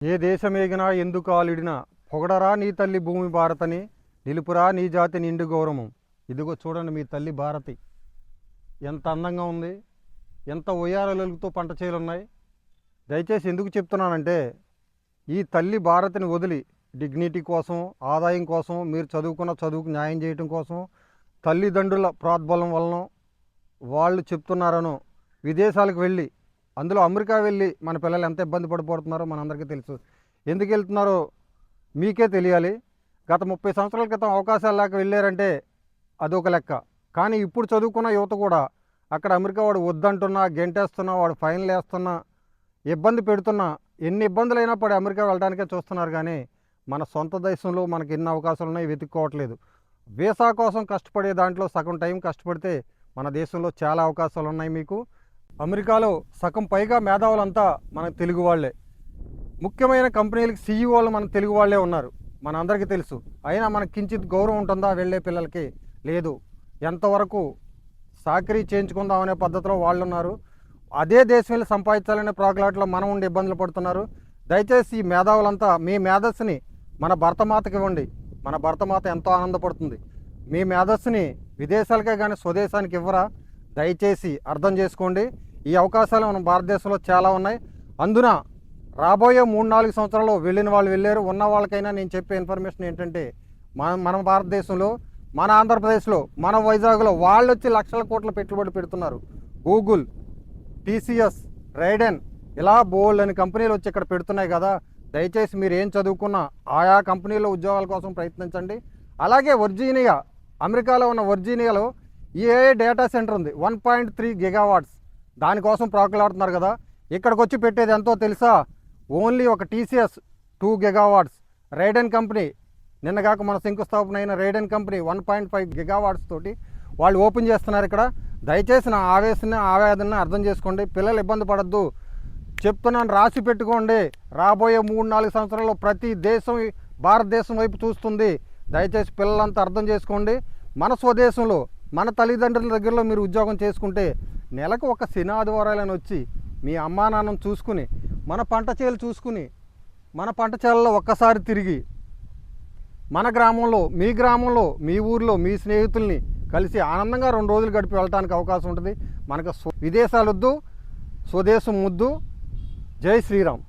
ఏ దేశమేగినా ఎందుకు ఆలిడినా పొగడరా నీ తల్లి భూమి భారతని నిలుపురా నీ జాతి నిండు గౌరవం. ఇదిగో చూడండి మీ తల్లి భారతి. ఎంత అందంగా ఉంది ఎంత ఉయ్యాలలుగుతూ పంట చేలు ఉన్నాయి దయచేసి ఎందుకు చెప్తున్నానంటే ఈ తల్లి భారతిని వదిలి డిగ్నిటీ కోసం ఆదాయం కోసం మీరు చదువుకున్న చదువుకు న్యాయం చేయటం కోసం తల్లిదండ్రుల ప్రోద్బలం వలన వాళ్ళు చెప్తున్నారనో విదేశాలకు వెళ్ళి అందులో అమెరికా వెళ్ళి మన పిల్లలు ఎంత ఇబ్బంది పడిపోతున్నారో మనందరికీ తెలుసు. ఎందుకు వెళ్తున్నారో మీకే తెలియాలి. గత ముప్పై సంవత్సరాల క్రితం అవకాశాలు లేక వెళ్ళారంటే అదొక లెక్క. కానీ ఇప్పుడు చదువుకున్న యువత కూడా అక్కడ అమెరికా వాడు వద్దంటున్నా గెంటేస్తున్నా వాడు ఫైన్లు వేస్తున్నా ఇబ్బంది పెడుతున్నా ఎన్ని ఇబ్బందులైనా పడి అమెరికా వెళ్ళడానికే చూస్తున్నారు కానీ మన సొంత దేశంలో మనకి ఎన్ని అవకాశాలు ఉన్నాయి వెతుక్కోవట్లేదు. వీసా కోసం కష్టపడే దాంట్లో సగం టైం కష్టపడితే మన దేశంలో చాలా అవకాశాలు ఉన్నాయి మీకు. అమెరికాలో సగం పైగా మేధావులంతా మన తెలుగు వాళ్ళే. ముఖ్యమైన కంపెనీలకు సీఈఓలు మన తెలుగు వాళ్ళే ఉన్నారు. మన అందరికీ తెలుసు. అయినా మనకి కించిత్ గౌరవం ఉంటుందా వెళ్ళే పిల్లలకి? లేదు. ఎంతవరకు సాకరీ చేయించుకుందాం అనే పద్ధతిలో వాళ్ళు ఉన్నారు. అదే దేశం వెళ్ళి సంపాదించాలనే ప్రాగ్లాట్లో మనం ఉండి ఇబ్బందులు పడుతున్నారు. దయచేసి ఈ మేధావులంతా మీ మేధస్సుని మన భర్తమాతకి ఇవ్వండి. మన భర్తమాత ఎంతో ఆనందపడుతుంది. మీ మేధస్సుని విదేశాలకే కానీ స్వదేశానికి ఇవ్వరా? దయచేసి అర్థం చేసుకోండి. ఈ అవకాశాలు మన భారతదేశంలో చాలా ఉన్నాయి. అందున రాబోయే మూడు నాలుగు సంవత్సరాల్లో వెళ్ళిన వాళ్ళు వెళ్ళారు. ఉన్న వాళ్ళకైనా నేను చెప్పే ఇన్ఫర్మేషన్ ఏంటంటే మన మన భారతదేశంలో మన ఆంధ్రప్రదేశ్లో మన వైజాగ్లో వాళ్ళు వచ్చి లక్షల కోట్ల పెట్టుబడి పెడుతున్నారు. గూగుల్ టీసీఎస్ రైడెన్ ఇలా బోల్డ్ అని కంపెనీలు వచ్చి ఇక్కడ పెడుతున్నాయి కదా. దయచేసి మీరు ఏం చదువుకున్నా ఆయా కంపెనీలో ఉద్యోగాల కోసం ప్రయత్నించండి. అలాగే వర్జీనియా అమెరికాలో ఉన్న వర్జీనియాలో ఏఏ డేటా సెంటర్ ఉంది. One point three gigawatts. దానికోసం ప్రాకులాడుతున్నారు కదా. ఇక్కడికి వచ్చి పెట్టేది ఎంతో తెలుసా? ఓన్లీ ఒక TCS two gigawatts. Raiden company నిన్నగాక మన శంకుస్థాపన అయిన Raiden company one point five gigawatts తోటి వాళ్ళు ఓపెన్ చేస్తున్నారు ఇక్కడ. దయచేసి నా ఆవేశాన్ని ఆవేదనని అర్థం చేసుకోండి. పిల్లలు ఇబ్బంది పడద్దు. చెప్తున్నాను రాసి పెట్టుకోండి. రాబోయే మూడు నాలుగు సంవత్సరాల్లో ప్రతి దేశం భారతదేశం వైపు చూస్తుంది. దయచేసి పిల్లలంతా అర్థం చేసుకోండి. మన స్వదేశంలో మన తల్లిదండ్రుల దగ్గరలో మీరు ఉద్యోగం చేసుకుంటే నెలకు ఒక శని ఆదివారాలను వచ్చి మీ అమ్మా నాన్నను చూసుకుని మన పంట చేలు చూసుకుని మన పంట చేలలో ఒక్కసారి తిరిగి మన గ్రామంలో మీ గ్రామంలో మీ ఊర్లో మీ స్నేహితుల్ని కలిసి ఆనందంగా రెండు రోజులు గడిపి వెళ్ళడానికి అవకాశం ఉంటుంది. మనకు విదేశాలొద్దు విదేశాలు వద్దు స్వదేశం ముద్దు. జై శ్రీరామ్.